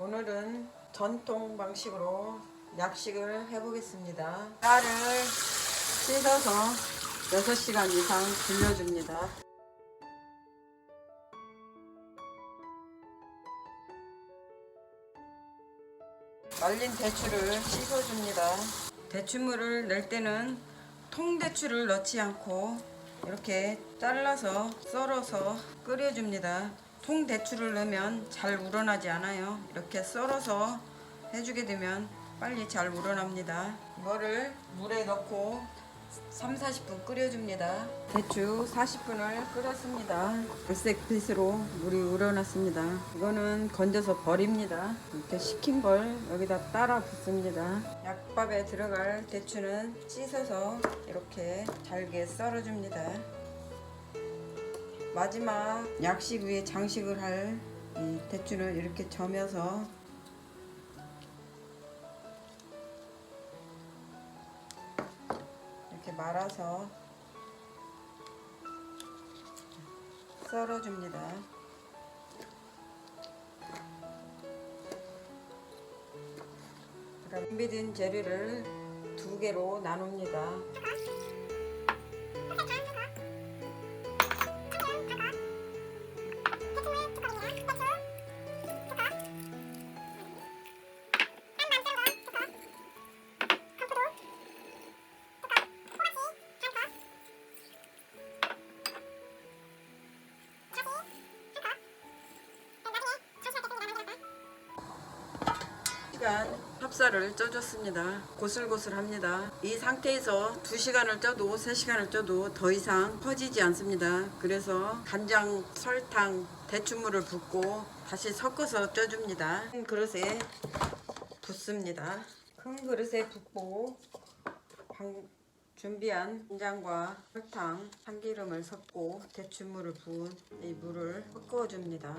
오늘은 전통 방식으로 약식을 해보겠습니다. 쌀을 씻어서 6시간 이상 불려줍니다. 말린 대추를 씻어줍니다. 대추물을 낼 때는 통대추를 넣지 않고 이렇게 잘라서 썰어서 끓여줍니다. 통대추를 넣으면 잘 우러나지 않아요. 이렇게 썰어서 해주게 되면 빨리 잘 우러납니다. 이거를 물에 넣고 3, 40분 끓여줍니다. 대추 40분을 끓였습니다. 갈색 빛으로 물이 우러났습니다. 이거는 건져서 버립니다. 이렇게 식힌 걸 여기다 따라 붓습니다. 약밥에 들어갈 대추는 씻어서 이렇게 잘게 썰어줍니다. 마지막 약식 위에 장식을 할이 대추를 이렇게 점여서 이렇게 말아서 썰어줍니다. 준비된 재료를 두 개로 나눕니다. 시간 찹쌀을 쪄줬습니다. 고슬고슬합니다. 이 상태에서 2시간을 쪄도 3시간을 쪄도 더 이상 퍼지지 않습니다. 그래서 간장, 설탕, 대추물을 붓고 다시 섞어서 쪄줍니다. 큰 그릇에 붓습니다. 큰 그릇에 붓고 방- 준비한 간장과 설탕, 참기름을 섞고 대추물을 부은 이 물을 섞어줍니다.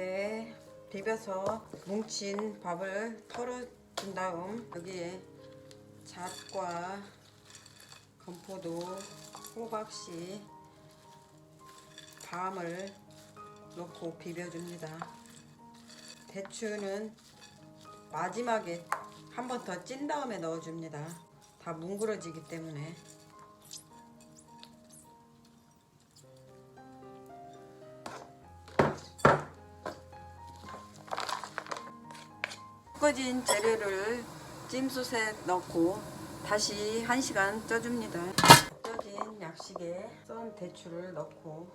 이렇게 비벼서 뭉친 밥을 털어준 다음 여기에 잣과 건포도, 호박씨, 밤을 넣고 비벼줍니다. 대추는 마지막에 한 번 더 찐 다음에 넣어줍니다. 다 뭉그러지기 때문에. 섞어진 재료를 찜솥에 넣고 다시 1시간 쪄줍니다. 쪄진 약식에 썬 대추를 넣고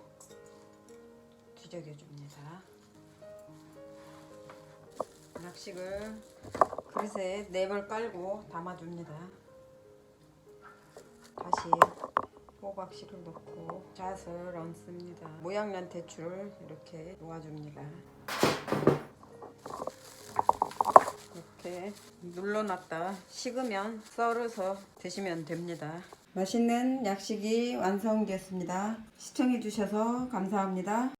뒤적여줍니다. 약식을 그릇에 네벌 깔고 담아줍니다. 다시 호박씨를 넣고 잣을 얹습니다. 모양난 대추를 이렇게 놓아줍니다. 이렇게 눌러놨다 식으면 썰어서 드시면 됩니다. 맛있는 약식이 완성되었습니다. 시청해주셔서 감사합니다.